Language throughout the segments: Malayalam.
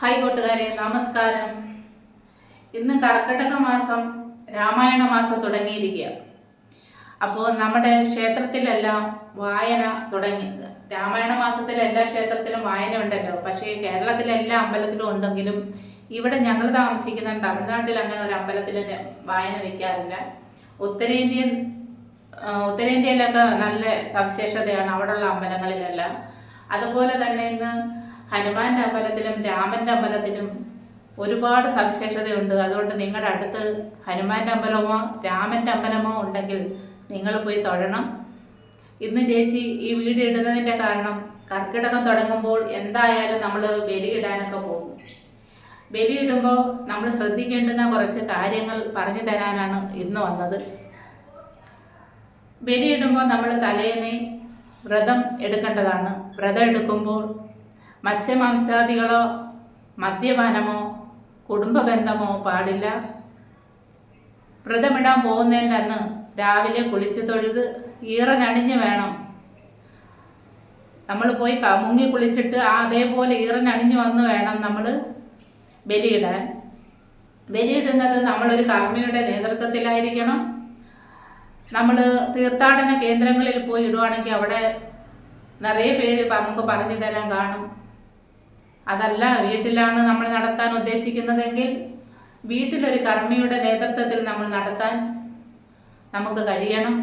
ഹായ് കൂട്ടുകാരെ നമസ്കാരം. ഇന്ന് കർക്കിടക മാസം രാമായണ മാസം തുടങ്ങിയിരിക്കുക. അപ്പോൾ നമ്മുടെ ക്ഷേത്രത്തിലെല്ലാം വായന തുടങ്ങി രാമായണ മാസത്തിൽ എല്ലാ ക്ഷേത്രത്തിലും വായന ഉണ്ടല്ലോ പക്ഷേ കേരളത്തിലെ എല്ലാ അമ്പലത്തിലും ഉണ്ടെങ്കിലും ഇവിടെ ഞങ്ങൾ താമസിക്കുന്ന തമിഴ്നാട്ടിൽ അങ്ങനെ ഒരു അമ്പലത്തിൽ വായന വെക്കാറില്ല. ഉത്തരേന്ത്യൻ ഉത്തരേന്ത്യയിലൊക്കെ നല്ല സവിശേഷതയാണ് അവിടെയുള്ള അമ്പലങ്ങളിലെല്ലാം. അതുപോലെ തന്നെ ഇന്ന് ഹനുമാന്റെ അമ്പലത്തിലും രാമന്റെ അമ്പലത്തിലും ഒരുപാട് സവിശേഷതയുണ്ട്. അതുകൊണ്ട് നിങ്ങളുടെ അടുത്ത് ഹനുമാന്റെ അമ്പലമോ രാമന്റെ അമ്പലമോ ഉണ്ടെങ്കിൽ നിങ്ങൾ പോയി തൊഴണം. ഇന്ന് ചേച്ചി ഈ വീഡിയോ ഇടുന്നതിന്റെ കാരണം കർക്കിടകം തുടങ്ങുമ്പോൾ എന്തായാലും നമ്മൾ ബലിയിടാനൊക്കെ പോകും. ബലിയിടുമ്പോൾ നമ്മൾ ശ്രദ്ധിക്കേണ്ടുന്ന കുറച്ച് കാര്യങ്ങൾ പറഞ്ഞു തരാനാണ് ഇന്ന് വന്നത്. ബലിയിടുമ്പോൾ നമ്മൾ തലേന്ന് വ്രതം എടുക്കേണ്ടതാണ്. വ്രതം എടുക്കുമ്പോൾ മത്സ്യമാംസാദികളോ മദ്യപാനമോ കുടുംബബന്ധമോ പാടില്ല. വ്രതമിടാൻ പോകുന്നതിന്റെ അന്ന് രാവിലെ കുളിച്ച് തൊഴുത് ഈറനണിഞ്ഞ് വേണം. നമ്മൾ പോയി മുങ്ങി കുളിച്ചിട്ട് ആ അതേപോലെ ഈറനണിഞ്ഞ് വന്ന് വേണം നമ്മൾ ബലിയിടാൻ. ബലിയിടുന്നത് നമ്മളൊരു കർമ്മിയുടെ നേതൃത്വത്തിലായിരിക്കണം. നമ്മൾ തീർത്ഥാടന കേന്ദ്രങ്ങളിൽ പോയി ഇടുവാണെങ്കിൽ അവിടെ നിറയെ പേര് നമുക്ക് പറഞ്ഞു തരാൻ കാണും. അതല്ല വീട്ടിലാണ് നമ്മൾ നടത്താൻ ഉദ്ദേശിക്കുന്നതെങ്കിൽ വീട്ടിലൊരു കർമ്മിയുടെ നേതൃത്വത്തിൽ നമ്മൾ നടത്താൻ നമുക്ക് കഴിയണം.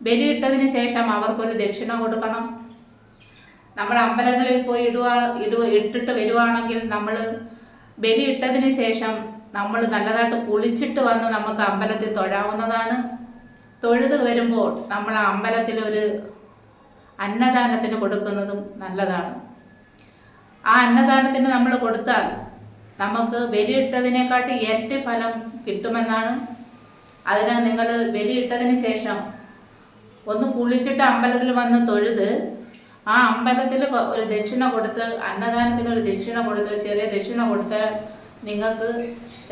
ബലിയിട്ടതിന് ശേഷം അവർക്കൊരു ദക്ഷിണ കൊടുക്കണം. നമ്മൾ അമ്പലങ്ങളിൽ പോയി ഇടുക ഇടുക ഇട്ടിട്ട് വരുവാണെങ്കിൽ നമ്മൾ ബലിയിട്ടതിന് ശേഷം നമ്മൾ നല്ലതായിട്ട് കുളിച്ചിട്ട് വന്ന് നമുക്ക് അമ്പലത്തിൽ തൊഴാവുന്നതാണ്. തൊഴുത് വരുമ്പോൾ നമ്മൾ അമ്പലത്തിൽ ഒരു അന്നദാനത്തിന് കൊടുക്കുന്നതും നല്ലതാണ്. ആ അന്നദാനത്തിന് നമ്മൾ കൊടുത്താൽ നമുക്ക് ബലിയിട്ടതിനെക്കാട്ടി ഇരട്ടി ഫലം കിട്ടുമെന്നാണ്. അതിനാൽ നിങ്ങൾ ബലിയിട്ടതിന് ശേഷം ഒന്ന് കുളിച്ചിട്ട് അമ്പലത്തിൽ വന്ന് തൊഴുത് ആ അമ്പലത്തിൽ ഒരു ദക്ഷിണ കൊടുത്ത് അന്നദാനത്തിന് ഒരു ദക്ഷിണ കൊടുത്ത് ചെറിയ ദക്ഷിണ കൊടുത്ത് നിങ്ങൾക്ക്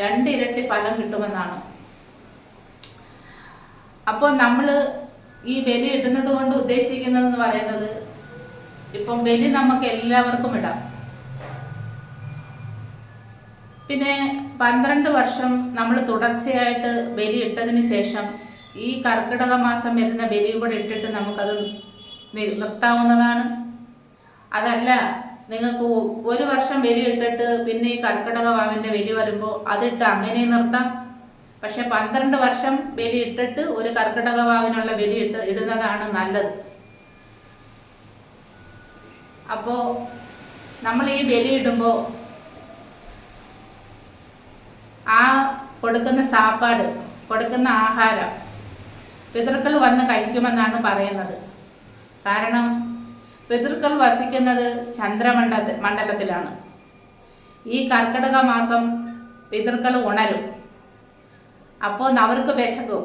രണ്ട് ഇരട്ടി ഫലം കിട്ടുമെന്നാണ്. അപ്പോൾ നമ്മൾ ഈ ബലി ഇടുന്നത് കൊണ്ട് ഉദ്ദേശിക്കുന്നതെന്ന് പറയുന്നത് ഇപ്പം ബലി നമുക്ക് എല്ലാവർക്കും ഇടാം. പിന്നെ പന്ത്രണ്ട് വർഷം നമ്മൾ തുടർച്ചയായിട്ട് ബലി ഇട്ടതിന് ശേഷം ഈ കർക്കിടക മാസം വരുന്ന ബലിയും കൂടെ ഇട്ടിട്ട് നമുക്കത് നിർത്താവുന്നതാണ്. അതല്ല നിങ്ങൾക്ക് ഒരു വർഷം ബലി ഇട്ടിട്ട് പിന്നെ ഈ കർക്കിടക വാവിന്റെ ബലി വരുമ്പോൾ അതിട്ട് അങ്ങനെ നിർത്താം. പക്ഷെ പന്ത്രണ്ട് വർഷം ബലി ഇട്ടിട്ട് ഒരു കർക്കിടക വാവിനുള്ള ബലി ഇട്ട് ഇടുന്നതാണ് നല്ലത്. അപ്പോൾ നമ്മൾ ഈ ബലി ഇടുമ്പോൾ ആ കൊടുക്കുന്ന സാപ്പാട് കൊടുക്കുന്ന ആഹാരം പിതൃക്കൾ വന്ന് കഴിക്കുമെന്നാണ് പറയുന്നത്. കാരണം പിതൃക്കൾ വസിക്കുന്നത് ചന്ദ്രമണ്ഡല മണ്ഡലത്തിലാണ്. ഈ കർക്കിടക മാസം പിതൃക്കൾ ഉണരും. അപ്പോൾ അവർക്ക് വിശക്കും.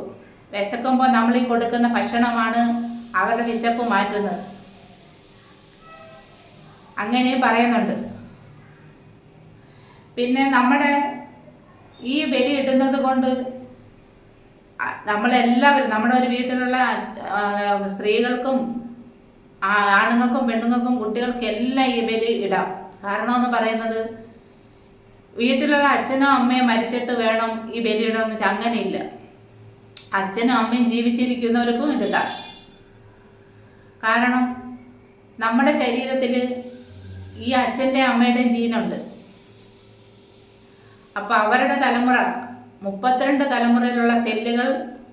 വിശക്കുമ്പോൾ നമ്മൾ ഈ കൊടുക്കുന്ന ഭക്ഷണമാണ് അവരുടെ വിശപ്പ് മാറ്റുന്നത്. അങ്ങനെ പറയുന്നുണ്ട്. പിന്നെ നമ്മുടെ ഈ ബലി ഇടുന്നത് കൊണ്ട് നമ്മളെല്ലാവരും നമ്മുടെ ഒരു വീട്ടിലുള്ള സ്ത്രീകൾക്കും ആണുങ്ങൾക്കും പെണ്ണുങ്ങൾക്കും കുട്ടികൾക്കും എല്ലാം ഈ ബലി ഇടാം. കാരണം എന്ന് പറയുന്നത് വീട്ടിലുള്ള അച്ഛനോ അമ്മയോ മരിച്ചിട്ട് വേണം ഈ ബലി ഇടാന്ന് വെച്ചാൽ അങ്ങനെയില്ല. അച്ഛനും അമ്മയും ജീവിച്ചിരിക്കുന്നവർക്കും ഇതിടാം കാരണം നമ്മുടെ ശരീരത്തിൽ ഈ അച്ഛന്റെ അമ്മയുടെയും ജീനുണ്ട്. അപ്പൊ അവരുടെ തലമുറ മുപ്പത്തിരണ്ട് തലമുറയിലുള്ള സെല്ലുകൾ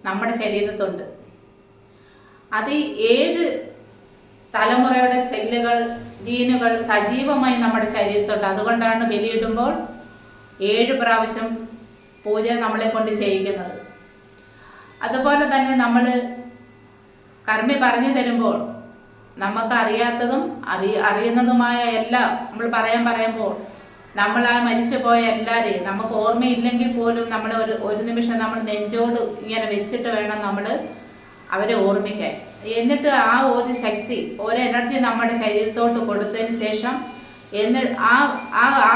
നമ്മുടെ ശരീരത്തുണ്ട്. അത് ഏഴ് തലമുറയുടെ സെല്ലുകൾ ജീനുകൾ സജീവമായി നമ്മുടെ ശരീരത്തുണ്ട്. അതുകൊണ്ടാണ് ബലിയിടുമ്പോൾ ഏഴ് പ്രാവശ്യം പൂജ നമ്മളെ കൊണ്ട് ചെയ്യിക്കുന്നത്. അതുപോലെ തന്നെ നമ്മൾ കർമ്മി പറഞ്ഞു തരുമ്പോൾ നമുക്ക് അറിയാത്തതും അറി അറിയുന്നതുമായ എല്ലാം നമ്മൾ പറയാൻ പറയുമ്പോൾ നമ്മൾ ആ മരിച്ചു പോയ എല്ലാവരെയും നമുക്ക് ഓർമ്മയില്ലെങ്കിൽ പോലും നമ്മൾ ഒരു ഒരു നിമിഷം നമ്മൾ നെഞ്ചോട് ഇങ്ങനെ വെച്ചിട്ട് വേണം നമ്മൾ അവരെ ഓർമ്മിക്കാൻ. എന്നിട്ട് ആ ഒരു ശക്തി ഒരു എനർജി നമ്മുടെ ശരീരത്തോട്ട് കൊടുത്തതിന് ശേഷം എന്ന് ആ ആ ആ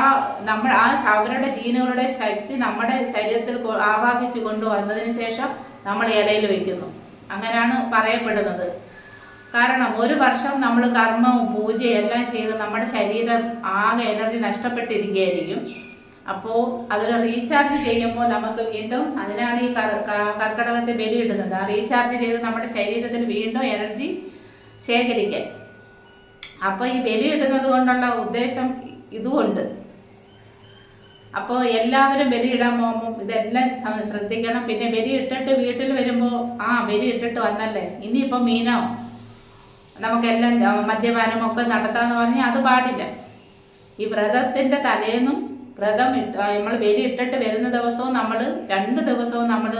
നമ്മൾ ആ അവരുടെ ജീനുകളുടെ ശക്തി നമ്മുടെ ശരീരത്തിൽ ആവാഹിച്ചു കൊണ്ടുവന്നതിന് ശേഷം നമ്മൾ ഇലയിൽ വയ്ക്കുന്നു അങ്ങനെയാണ് പറയപ്പെടുന്നത്. കാരണം ഒരു വർഷം നമ്മൾ കർമ്മവും പൂജയും എല്ലാം ചെയ്ത് നമ്മുടെ ശരീരം ആകെ എനർജി നഷ്ടപ്പെട്ടിരിക്കുകയായിരിക്കും. അപ്പോൾ അതൊരു റീചാർജ് ചെയ്യുമ്പോൾ നമുക്ക് വീണ്ടും അതിനാണ് ഈ കർക്കടകത്തെ ബലിയിടുന്നത് ആ റീചാർജ് ചെയ്ത് നമ്മുടെ ശരീരത്തിൽ വീണ്ടും എനർജി ശേഖരിക്കാൻ. അപ്പോൾ ഈ ബലിയിടുന്നത് കൊണ്ടുള്ള ഉദ്ദേശം ഇതുകൊണ്ട്. അപ്പോൾ എല്ലാവരും ബലി ഇടാൻ പോകുമ്പോൾ ഇതെല്ലാം ശ്രദ്ധിക്കണം. പിന്നെ ബലി ഇട്ടിട്ട് വീട്ടിൽ വരുമ്പോൾ ആ ബലി ഇട്ടിട്ട് വന്നല്ലേ? ഇനിയിപ്പോൾ മീനോ നമുക്കെല്ലാം മദ്യപാനം ഒക്കെ നടത്താന്ന് പറഞ്ഞാൽ അത് പാടില്ല. ഈ വ്രതത്തിന്റെ തലേന്നും വ്രതം ഇട്ട് നമ്മൾ ബലി ഇട്ടിട്ട് വരുന്ന ദിവസവും നമ്മൾ രണ്ട് ദിവസവും നമ്മൾ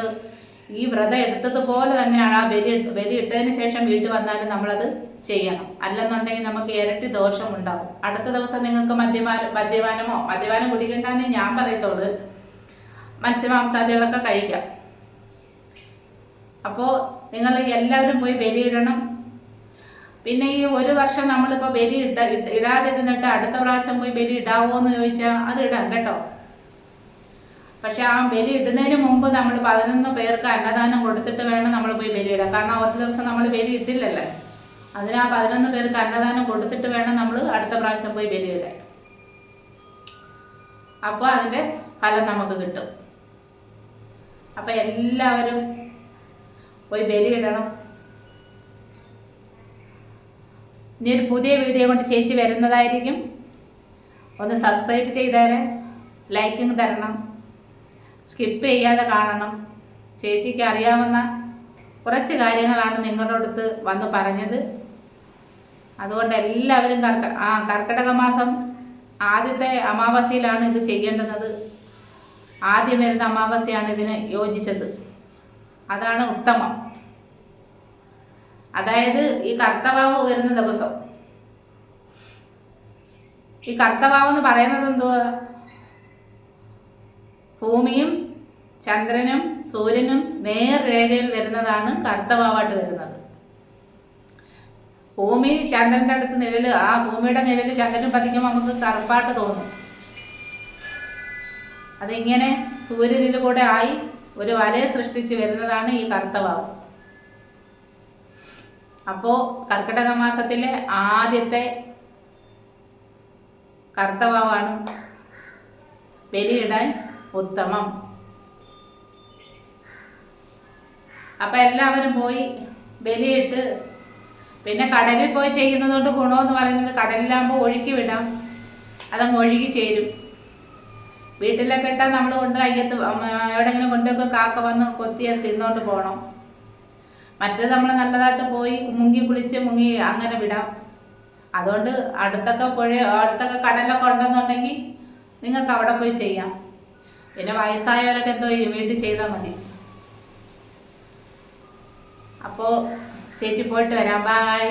ഈ വ്രതം എടുത്തതുപോലെ തന്നെയാണ് ആ ബലി ബലി ഇട്ടതിന് ശേഷം വീട്ടിൽ വന്നാലും നമ്മളത് ചെയ്യണം. അല്ലെന്നുണ്ടെങ്കിൽ നമുക്ക് ഇരട്ടി ദോഷം ഉണ്ടാവും അടുത്ത ദിവസം നിങ്ങൾക്ക് മദ്യപാന മദ്യപാനമോ മദ്യപാനം കുടിക്കണ്ടെന്നേ ഞാൻ പറയത്തുള്ളൂ. മത്സ്യമാംസാദികളൊക്കെ കഴിക്കാം. അപ്പോൾ നിങ്ങൾ എല്ലാവരും പോയി ബലിയിടണം പിന്നെ ഈ ഒരു വർഷം നമ്മളിപ്പോൾ ബലി ഇട ഇടാതിരുന്നിട്ട് അടുത്ത പ്രാവശ്യം പോയി ബലി ഇടാവോ എന്ന് ചോദിച്ചാൽ അത് ഇടാം കേട്ടോ. പക്ഷെ ആ ബലി ഇടുന്നതിന് മുമ്പ് നമ്മൾ പതിനൊന്ന് പേർക്ക് അന്നദാനം കൊടുത്തിട്ട് വേണം നമ്മൾ പോയി ബലി ഇടാം കാരണം ഒരു ദിവസം നമ്മൾ ബലി ഇട്ടില്ലല്ലേ? അതിന് ആ പതിനൊന്ന് പേർക്ക് അന്നദാനം കൊടുത്തിട്ട് വേണം നമ്മൾ അടുത്ത പ്രാവശ്യം പോയി ബലി ഇടാൻ. അപ്പോൾ അതിന്റെ ഫലം നമുക്ക് കിട്ടും. അപ്പം എല്ലാവരും പോയി ബലി ഇനി ഒരു പുതിയ വീഡിയോ കൊണ്ട് ചേച്ചി വരുന്നതായിരിക്കും. ഒന്ന് സബ്സ്ക്രൈബ് ചെയ്തേരെ ലൈക്കിങ് തരണം. സ്കിപ്പ് ചെയ്യാതെ കാണണം. ചേച്ചിക്ക് അറിയാവുന്ന കുറച്ച് കാര്യങ്ങളാണ് നിങ്ങളുടെ അടുത്ത് വന്ന് പറഞ്ഞത്. അതുകൊണ്ട് എല്ലാവരും കർക്ക ആ കർക്കിടക മാസം ആദ്യത്തെ അമാവാസിയിലാണ് ഇത് ചെയ്യേണ്ടുന്നത്. ആദ്യം വരുന്ന അമാവാസ്യയാണ് ഇതിന് യോജിച്ചത്. അതാണ് ഉത്തമം. അതായത് ഈ കർത്തവാവ് വരുന്ന ദിവസം. ഈ കർത്തവാവ് എന്ന് പറയുന്നത് എന്തുവാ? ഭൂമിയും ചന്ദ്രനും സൂര്യനും നേർരേഖയിൽ വരുന്നതാണ് കർത്തവാവായിട്ട് വരുന്നത്. ഭൂമി ചന്ദ്രന്റെ അടുത്ത് നിഴൽ ആ ഭൂമിയുടെ നിഴൽ ചന്ദ്രൻ പതിക്കുമ്പോൾ നമുക്ക് കറുപ്പായിട്ട് തോന്നും. അതിങ്ങനെ സൂര്യനിൽ കൂടെ ആയി ഒരു വലയെ സൃഷ്ടിച്ച് വരുന്നതാണ് ഈ കർത്തവാവ്. അപ്പോൾ കർക്കിടക മാസത്തിലെ ആദ്യത്തെ കർത്തവാവാണ് ബലിയിടാൻ ഉത്തമം. അപ്പം എല്ലാവരും പോയി ബലിയിട്ട് പിന്നെ കടലിൽ പോയി ചെയ്യുന്നതുകൊണ്ട് ഗുണമെന്ന് പറയുന്നത് കടലിലാകുമ്പോൾ ഒഴുക്കി വിടാം. അതങ്ങ് ഒഴുകി ചേരും. വീട്ടിലൊക്കെ ഇട്ടാൽ നമ്മൾ കൊണ്ട് അയ്യത്ത് എവിടെങ്കിലും കൊണ്ടൊക്കെ കാക്ക വന്ന് കൊത്തി അത് തിന്നോണ്ട് പോകണം മറ്റേത് നമ്മൾ നല്ലതായിട്ട് പോയി മുങ്ങി കുളിച്ച് മുങ്ങി അങ്ങനെ വിടാം. അതുകൊണ്ട് അടുത്തൊക്കെ പുഴ അടുത്തൊക്കെ കടലൊക്കെ ഉണ്ടെന്നുണ്ടെങ്കിൽ നിങ്ങൾക്ക് അവിടെ പോയി ചെയ്യാം. പിന്നെ വയസ്സായവരൊക്കെ എന്തോ വീട്ടിൽ ചെയ്താൽ മതി. അപ്പോൾ ചേച്ചി പോയിട്ട് വരാം. ബായ്